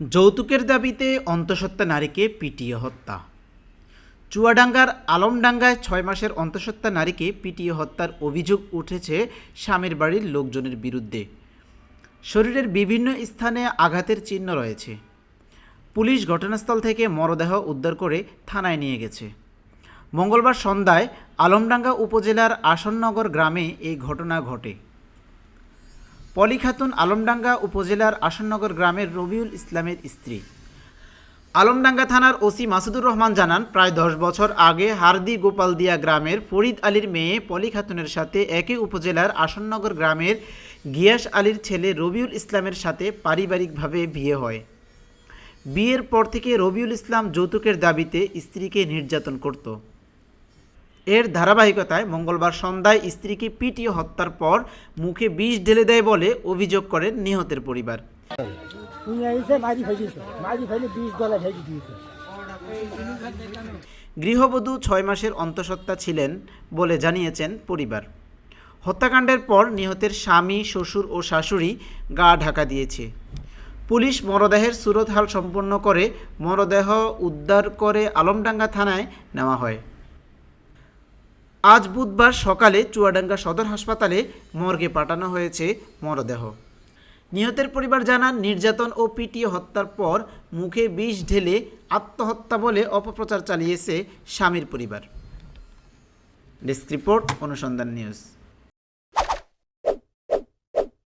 যৌতুকের দাবিতে অন্তঃসত্ত্বা নারীকে পিটিয়ে হত্যা। চুয়াডাঙ্গার আলমডাঙ্গায় ছয় মাসের অন্তঃসত্ত্বা নারীকে পিটিয়ে হত্যার অভিযোগ উঠেছে স্বামীর বাড়ির লোকজনের বিরুদ্ধে। শরীরের বিভিন্ন স্থানে আঘাতের চিহ্ন রয়েছে। পুলিশ ঘটনাস্থল থেকে মরদেহ উদ্ধার করে থানায় নিয়ে গেছে। মঙ্গলবার সন্ধ্যায় আলমডাঙ্গা উপজেলার আসননগর গ্রামে এই ঘটনা ঘটে। পলি খাতুন আলমডাঙ্গা উপজেলার আসননগর গ্রামের রবিউল ইসলামের স্ত্রী। আলমডাঙ্গা থানার ওসি মাসুদুর রহমান জানান, প্রায় দশ বছর আগে হারদি গোপালদিয়া গ্রামের ফরিদ আলীর মেয়ে পলি খাতুনের সাথে একই উপজেলার আসননগর গ্রামের গিয়াস আলীর ছেলে রবিউল ইসলামের সাথে পারিবারিকভাবে বিয়ে হয়। বিয়ের পর থেকে রবিউল ইসলাম যৌতুকের দাবিতে স্ত্রীকে নির্যাতন করত। এর ধারাবাহিকতায় মঙ্গলবার সন্ধ্যায় স্ত্রীকে পিটিয়ে হত্যার পর মুখে বিষ ঢেলে দেয় বলে অভিযোগ করেন নিহতের পরিবার। গৃহবধূ ছয় মাসের অন্তঃসত্ত্বা ছিলেন বলে জানিয়েছেন পরিবার। হত্যাকাণ্ডের পর নিহতের স্বামী শ্বশুর ও শাশুড়ি গা ঢাকা দিয়েছে। পুলিশ মরদেহের সুরতহাল সম্পন্ন করে মরদেহ উদ্ধার করে আলমডাঙ্গা থানায় নেওয়া হয়। আজ বুধবার সকালে চুয়াডাঙ্গা সদর হাসপাতালে মর্গে পাঠানো হয়েছে মরদেহ। নিহতের পরিবার জানান, নির্যাতন ও পিটিয়ে হত্যার পর মুখে বিষ ঢেলে আত্মহত্যা বলে অপপ্রচার চালিয়েছে স্বামীর পরিবার। ডেস্ক রিপোর্ট, অনুসন্ধান নিউজ।